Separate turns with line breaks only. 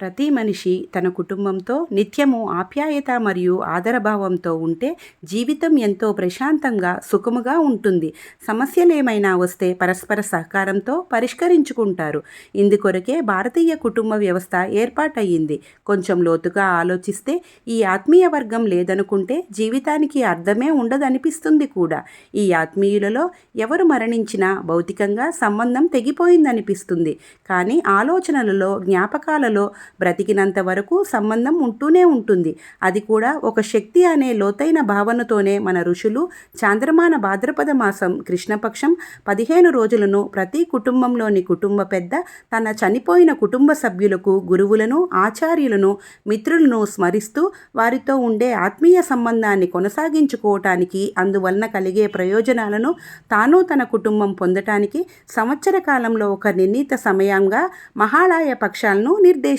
ప్రతి మనిషి తన కుటుంబంతో నిత్యము ఆప్యాయత మరియు ఆదరభావంతో ఉంటే జీవితం ఎంతో ప్రశాంతంగా సుఖముగా ఉంటుంది. సమస్యలు ఏమైనా వస్తే పరస్పర సహకారంతో పరిష్కరించుకుంటారు. ఇందుకొరకే భారతీయ కుటుంబ వ్యవస్థ ఏర్పాటయ్యింది. కొంచెం లోతుగా ఆలోచిస్తే ఈ ఆత్మీయ వర్గం లేదనుకుంటే జీవితానికి అర్థమే ఉండదనిపిస్తుంది కూడా. ఈ ఆత్మీయులలో ఎవరు మరణించినా భౌతికంగా సంబంధం తెగిపోయిందనిపిస్తుంది. కానీ ఆలోచనలలో జ్ఞాపకాలలో బ్రతికినంత వరకు సంబంధం ఉంటూనే ఉంటుంది. అది కూడా ఒక శక్తి అనే లోతైన భావనతోనే మన ఋషులు చాంద్రమాన భాద్రపద మాసం కృష్ణపక్షం పదిహేను రోజులను ప్రతి కుటుంబంలోని కుటుంబ పెద్ద తన చనిపోయిన కుటుంబ సభ్యులకు గురువులను ఆచార్యులను మిత్రులను స్మరిస్తూ వారితో ఉండే ఆత్మీయ సంబంధాన్ని కొనసాగించుకోవటానికి అందువలన కలిగే ప్రయోజనాలను తాను తన కుటుంబం పొందటానికి సంవత్సర కాలంలో ఒక నిర్ణీత సమయంగా మహాళాయ పక్షాలను నిర్దేశి